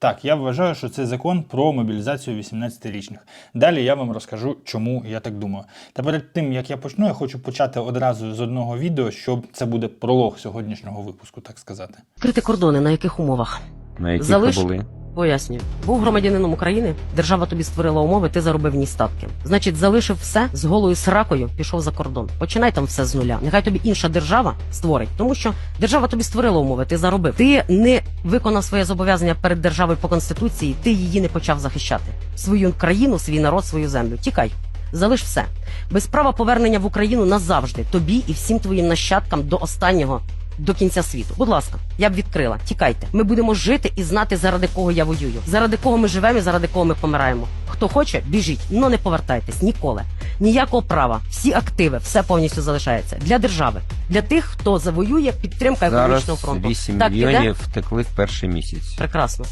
Так, я вважаю, що це закон про мобілізацію 18-річних. Далі я вам розкажу, чому я так думаю. Та перед тим як я почну, я хочу почати одразу з одного відео, щоб це буде пролог сьогоднішнього випуску, так сказати. Крити кордони на яких умовах? На яких Залиш- були? Пояснюю. Був громадянином України, держава тобі створила умови, ти заробив в ній статки. Значить, залишив все з голою сракою, пішов за кордон. Починай там все з нуля. Нехай тобі інша держава створить, тому що держава тобі створила умови, ти заробив. Ти не виконав своє зобов'язання перед державою по конституції, ти її не почав захищати. Свою країну, свій народ, свою землю. Тікай. Залиш все без права повернення в Україну назавжди тобі і всім твоїм нащадкам до останнього до кінця світу. Будь ласка, я б відкрила. Тікайте. Ми будемо жити і знати, заради кого я воюю, заради кого ми живемо і заради кого ми помираємо. Хто хоче, біжіть, но не повертайтесь ніколи. Ніякого права, всі активи, все повністю залишається для держави, для тих, хто завоює підтримка економічного фронту. 8 Так, мільйонів втекли в перший місяць. Прекрасно.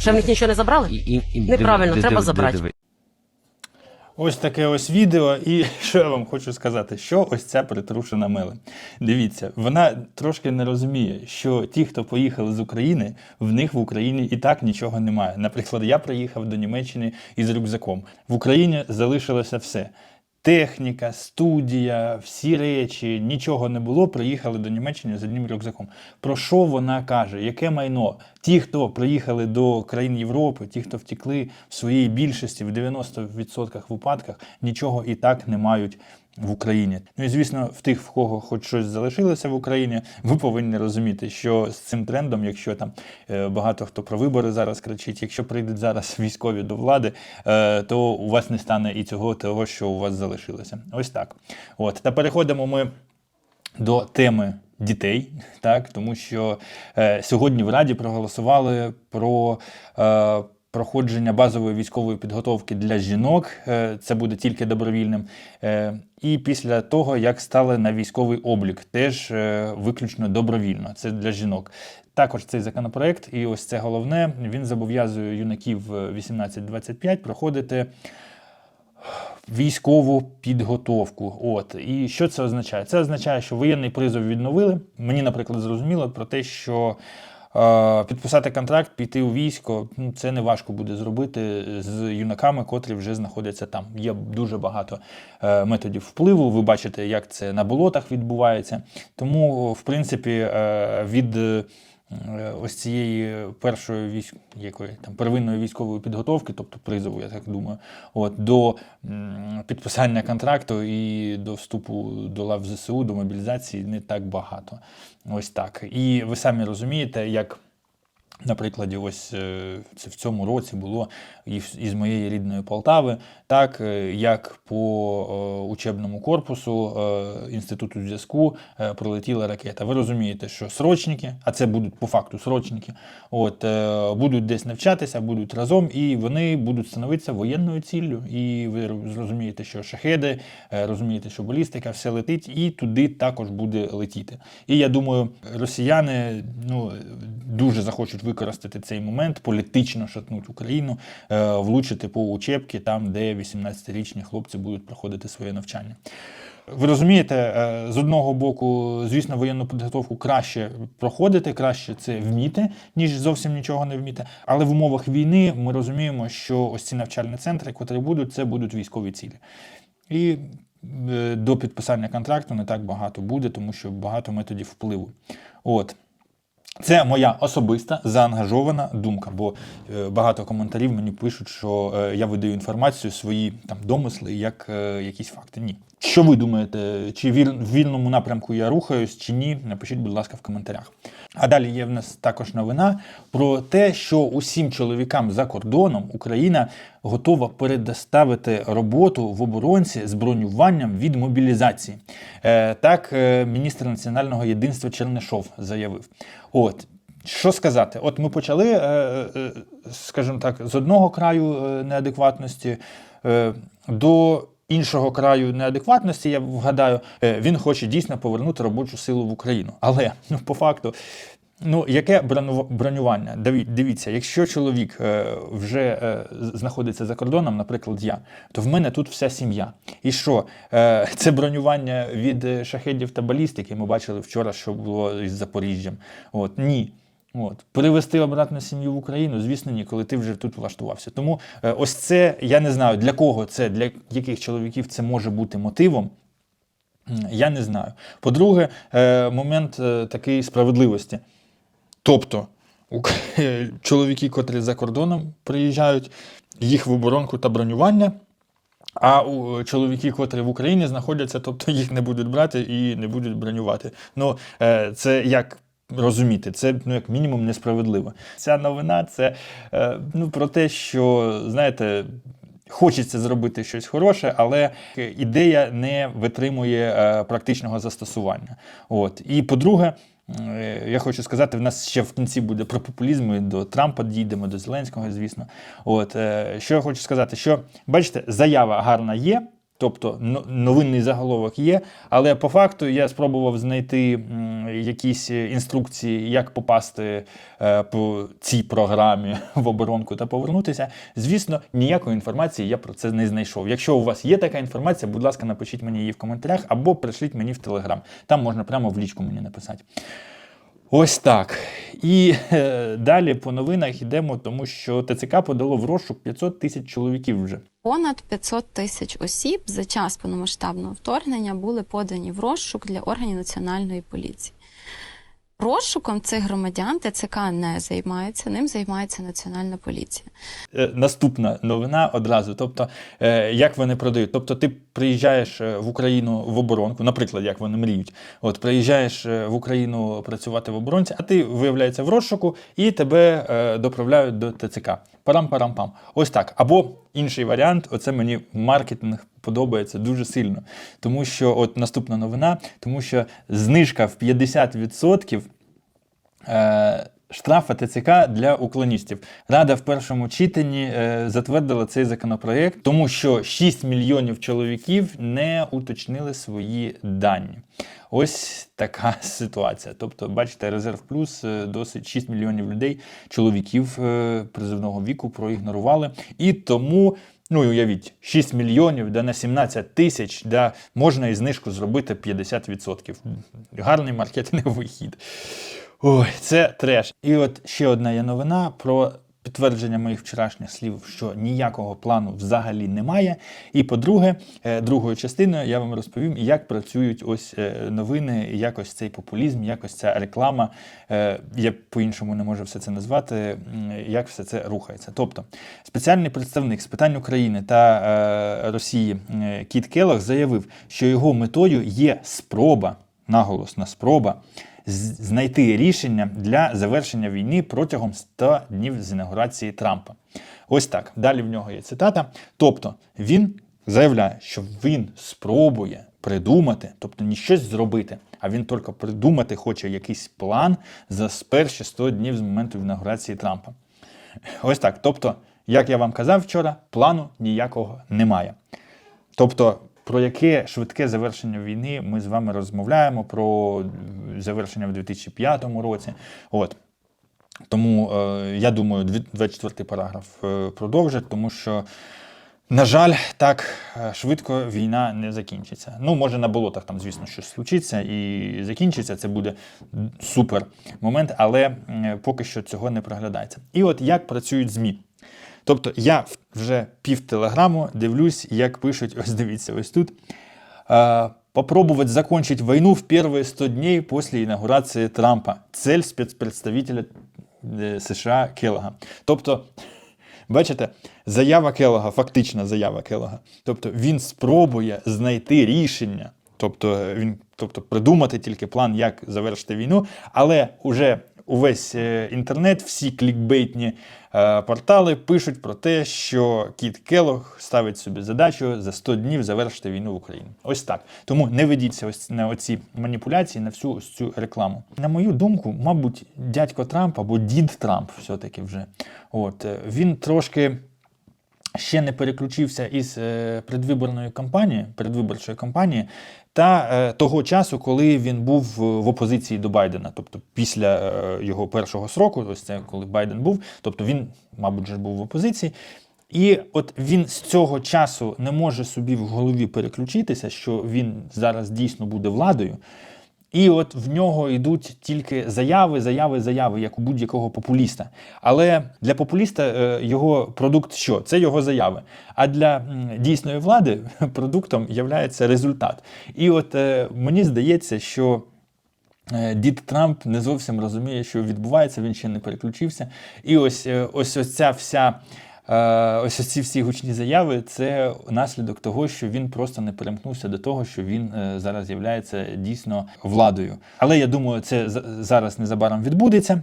Ще в них нічого не забрали? І, і, і Неправильно, диви- треба диви- забрати. диви- Ось таке ось відео, і що я вам хочу сказати, що ось ця притрушена мила. Дивіться, вона трошки не розуміє, що ті, хто поїхали з України, в них в Україні і так нічого немає. Наприклад, я приїхав до Німеччини із рюкзаком. В Україні залишилося все. Техніка, студія, всі речі, нічого не було. Приїхали до Німеччини з одним рюкзаком. Про що вона каже? Яке майно? Ті, хто приїхали до країн Європи, ті, хто втекли в своїй більшості, в 90% випадках, нічого і так не мають в Україні. Ну і звісно, в тих, в кого хоч щось залишилося в Україні, ви повинні розуміти, що з цим трендом, якщо там е, багато хто про вибори зараз кричить, якщо прийдуть зараз військові до влади, е, то у вас не стане і цього того, що у вас залишилося. Ось так. От та переходимо ми до теми дітей, так тому що е, сьогодні в Раді проголосували про. Е, Проходження базової військової підготовки для жінок е, це буде тільки добровільним. Е, І після того, як стали на військовий облік, теж е, виключно добровільно. Це для жінок. Також цей законопроект, і ось це головне, він зобов'язує юнаків е, 18-25 проходити військову підготовку. От і що це означає? Це означає, що воєнний призов відновили. Мені, наприклад, зрозуміло про те, що е, підписати контракт, піти у військо, ну це не важко буде зробити з юнаками, котрі вже знаходяться там. Є дуже багато е, методів впливу. Ви бачите, як це на болотах відбувається. Тому, в принципі, е, від ось цієї першої військ... якої там первинної військової підготовки, тобто призову, я так думаю, от до підписання контракту і до вступу до лав ЗСУ, до мобілізації не так багато. Ось так. І ви самі розумієте, як. На прикладі, ось е, це в цьому році було із моєї рідної Полтави, так е, як по е, учебному корпусу інституту зв'язку прилетіла ракета. Ви розумієте, що срочники, а це будуть по факту срочники, от будуть десь навчатися, будуть разом, і вони будуть становитися воєнною ціллю. І ви зрозумієте, що шахеди, розумієте, що балістика, все летить, і туди також буде летіти. І я думаю, росіяни ну дуже захочуть використати цей момент, політично шатнуть Україну, е, влучити по учебки там, де 18-річні хлопці будуть проходити своє навчання. Ви розумієте, е, з одного боку, звісно, воєнну підготовку краще проходити, краще це вміти, ніж зовсім нічого не вміти. Але в умовах війни ми розуміємо, що ось ці навчальні центри, котрі будуть, це будуть військові цілі. І е, до підписання контракту не так багато буде, тому що багато методів впливу. От. Це моя особиста заангажована думка, бо е, багато коментарів мені пишуть, що е, я видаю інформацію, свої там домисли, як е, якісь факти. Ні. Що ви думаєте, чи в вільному напрямку я рухаюсь, чи ні? Напишіть, будь ласка, в коментарях. А далі є в нас також новина про те, що усім чоловікам за кордоном Україна готова передоставити роботу в оборонці з бронюванням від мобілізації. Е, так, е, міністр національного єдинства Чернишов заявив. От. Що сказати? От ми почали, е, скажімо так, з одного краю неадекватності до іншого краю неадекватності, я вгадаю, е, він хоче дійсно повернути робочу силу в Україну. Але ну, по факту. Ну, яке бронювання? Дивіться, якщо чоловік е, вже е, знаходиться за кордоном, наприклад, я, то в мене тут вся сім'я. І що? Це бронювання від шахедів та балістики. Ми бачили вчора, що було із Запоріжжям. От ні. От. Перевести обратно сім'ю в Україну, звісно, ні, коли ти вже тут влаштувався. Тому е, ось це я не знаю, для кого це, для яких чоловіків це може бути мотивом. Я не знаю. По-друге, е, момент е, такий справедливості. Тобто, чоловіки, котрі за кордоном приїжджають, їх в оборонку та бронювання. А у чоловіки, котрі в Україні знаходяться, тобто їх не будуть брати і не будуть бронювати. Ну, це як розуміти, це ну, як мінімум несправедливо. Ця новина це е, ну, про те, що, знаєте, хочеться зробити щось хороше, але ідея не витримує е, практичного застосування. От. І по-друге, Е, Я хочу сказати, в нас ще в кінці буде про популізм, ми до Трампа дійдемо, до Зеленського, звісно. От, що я хочу сказати, що бачите, заява гарна є, тобто новинний заголовок є, але по факту я спробував знайти якісь інструкції, як попасти е, по цій програмі в оборонку та повернутися. Звісно, ніякої інформації я про це не знайшов. Якщо у вас є така інформація, будь ласка, напишіть мені її в коментарях або пришліть мені в Телеграм. Там можна прямо в лічку мені написати. Ось так. І е, далі по новинах йдемо, тому що ТЦК подало в розшук 500 тисяч чоловіків вже. Понад 500 тисяч осіб за час повномасштабного вторгнення були подані в розшук для органів національної поліції. Розшуком цих громадян ТЦК не займається, ним займається Національна поліція. Е, Наступна новина одразу. Тобто, е, як вони продають? Тобто, ти приїжджаєш е, в Україну в оборонку, наприклад, як вони мріють. От приїжджаєш в Україну працювати в оборонці, а ти виявляється в розшуку і тебе доправляють до ТЦК. Парам-парам-пам. Ось так. Або інший варіант, оце мені маркетинг подобається дуже сильно. Тому що, от наступна новина, тому що знижка в 50% е, штрафа ТЦК для уклоністів. Рада в першому читанні е, затвердила цей законопроект, тому що 6 мільйонів чоловіків не уточнили свої дані. Ось така ситуація. Тобто, бачите, резерв плюс е, досить 6 мільйонів людей, чоловіків е, призовного віку проігнорували. І тому. Ну, і уявіть, 6 мільйонів, да на 17 тисяч, да можна і знижку зробити 50%. Гарний маркетинговий хід. Ой, це треш. І от ще одна є новина про підтвердження моїх вчорашніх слів, що ніякого плану взагалі немає. І по-друге, е, другою частиною я вам розповім, як працюють ось е, новини, як ось цей популізм, як ось ця реклама. е, Я по-іншому не можу все це назвати, як все це рухається. Тобто, спеціальний представник з питань України та Росії Кіт Келлог заявив, що його метою є спроба, наголосна спроба знайти рішення для завершення війни протягом 100 днів з інаугурації Трампа. Ось так. Далі в нього є цитата. Тобто він заявляє, що він спробує придумати, тобто не щось зробити, а він тільки придумати хоче якийсь план за перші 100 днів з моменту інаугурації Трампа. Ось так. Тобто, як я вам казав вчора, плану ніякого немає. Тобто, про яке швидке завершення війни ми з вами розмовляємо про завершення в 2005 році. От. Тому е, я думаю, дві- 24 параграф е, продовжить, тому що, на жаль, так е, швидко війна не закінчиться. Ну, може, на болотах там, звісно, щось случиться і закінчиться. Це буде супер момент, але поки що цього не проглядається. І от як працюють ЗМІ. Тобто я вже пів телеграму дивлюсь, як пишуть, ось дивіться, ось тут. Э, попробовать закончить войну в первые 100 дней после инаугурации Трампа. Цель спецпредставителя е, США Келлога. Тобто, бачите, заява Келлога, фактична заява Келлога. Тобто він спробує знайти рішення, тобто він тобто, придумати тільки план, як завершити війну, але уже увесь е, інтернет, всі клікбейтні е, портали пишуть про те, що Кіт Келох ставить собі задачу за 100 днів завершити війну в Україні. Ось так. Тому не ведіться ось на оці маніпуляції, на всю ось цю рекламу. На мою думку, мабуть, дядько Трамп або дід Трамп все-таки вже. От е, він трошки ще не переключився із е, предвиборної кампанії, передвиборчої кампанії, та е, того часу, коли він був в опозиції до Байдена, тобто після е, його першого сроку, ось це коли Байден був, тобто він, мабуть, вже був в опозиції. І от він з цього часу не може собі в голові переключитися, що він зараз дійсно буде владою. І от в нього йдуть тільки заяви, заяви, заяви, як у будь-якого популіста. Але для популіста е, його продукт що? Це його заяви. А для дійсної влади продуктом є результат. І от е, мені здається, що. Е, Дід Трамп не зовсім розуміє, що відбувається, він ще не переключився. І ось ось ось ця вся. Е, Ось ці всі гучні заяви це наслідок того, що він просто не перемкнувся до того, що він е, зараз є дійсно владою. Але я думаю, це за- зараз незабаром відбудеться.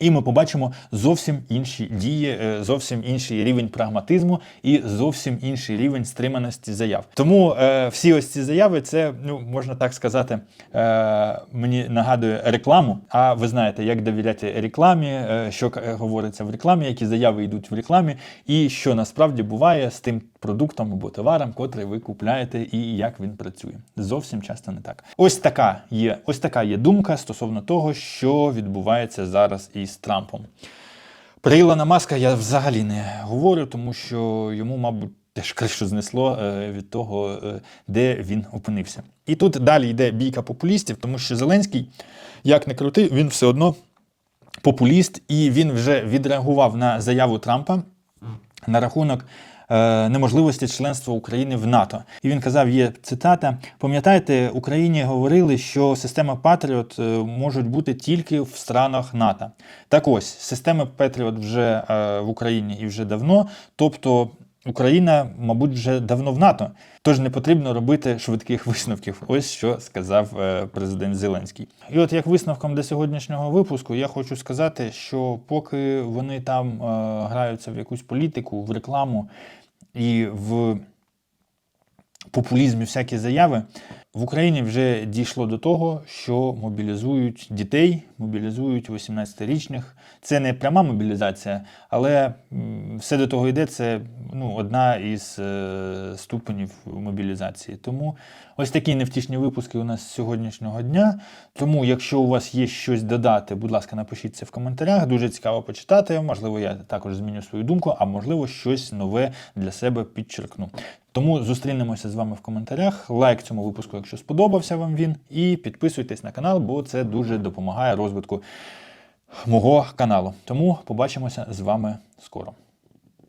І ми побачимо зовсім інші дії, е, зовсім інший рівень прагматизму і зовсім інший рівень стриманості заяв. Тому е, всі ось ці заяви, це ну можна так сказати, е, мені нагадує рекламу. А ви знаєте, як довіряти рекламі, е, що е, говориться в рекламі, які заяви йдуть в рекламі, і що насправді буває з тим продуктом або товаром, котрий ви купляєте, і як він працює. Зовсім часто не так. Ось така є, ось така є думка стосовно того, що відбувається зараз із Трампом. Про Ілона Маска я взагалі не говорю, тому що йому, мабуть, теж кришу знесло е, від того, е, де він опинився. І тут далі йде бійка популістів, тому що Зеленський, як не крути, він все одно популіст, і він вже відреагував на заяву Трампа на рахунок неможливості членства України в НАТО. І він казав: є цитата: пам'ятаєте, Україні говорили, що система Патріот е, можуть бути тільки в странах НАТО. Так ось система Патріот вже е, в Україні і вже давно. Тобто. Україна, мабуть, вже давно в НАТО, тож не потрібно робити швидких висновків. Ось що сказав е, президент Зеленський. І от як висновком до сьогоднішнього випуску, я хочу сказати, що поки вони там е, граються в якусь політику, в рекламу і в популізмі всякі заяви, в Україні вже дійшло до того, що мобілізують дітей, мобілізують 18-річних. Це не пряма мобілізація, але все до того йде. Це ну, одна із е, ступенів мобілізації. Тому ось такі невтішні випуски у нас з сьогоднішнього дня. Тому, якщо у вас є щось додати, будь ласка, напишіть це в коментарях. Дуже цікаво почитати. Можливо, я також зміню свою думку, а можливо, щось нове для себе підчеркну. Тому зустрінемося з вами в коментарях. Лайк цьому випуску, якщо сподобався вам він, і підписуйтесь на канал, бо це дуже допомагає розвитку мого каналу. Тому побачимося з вами скоро.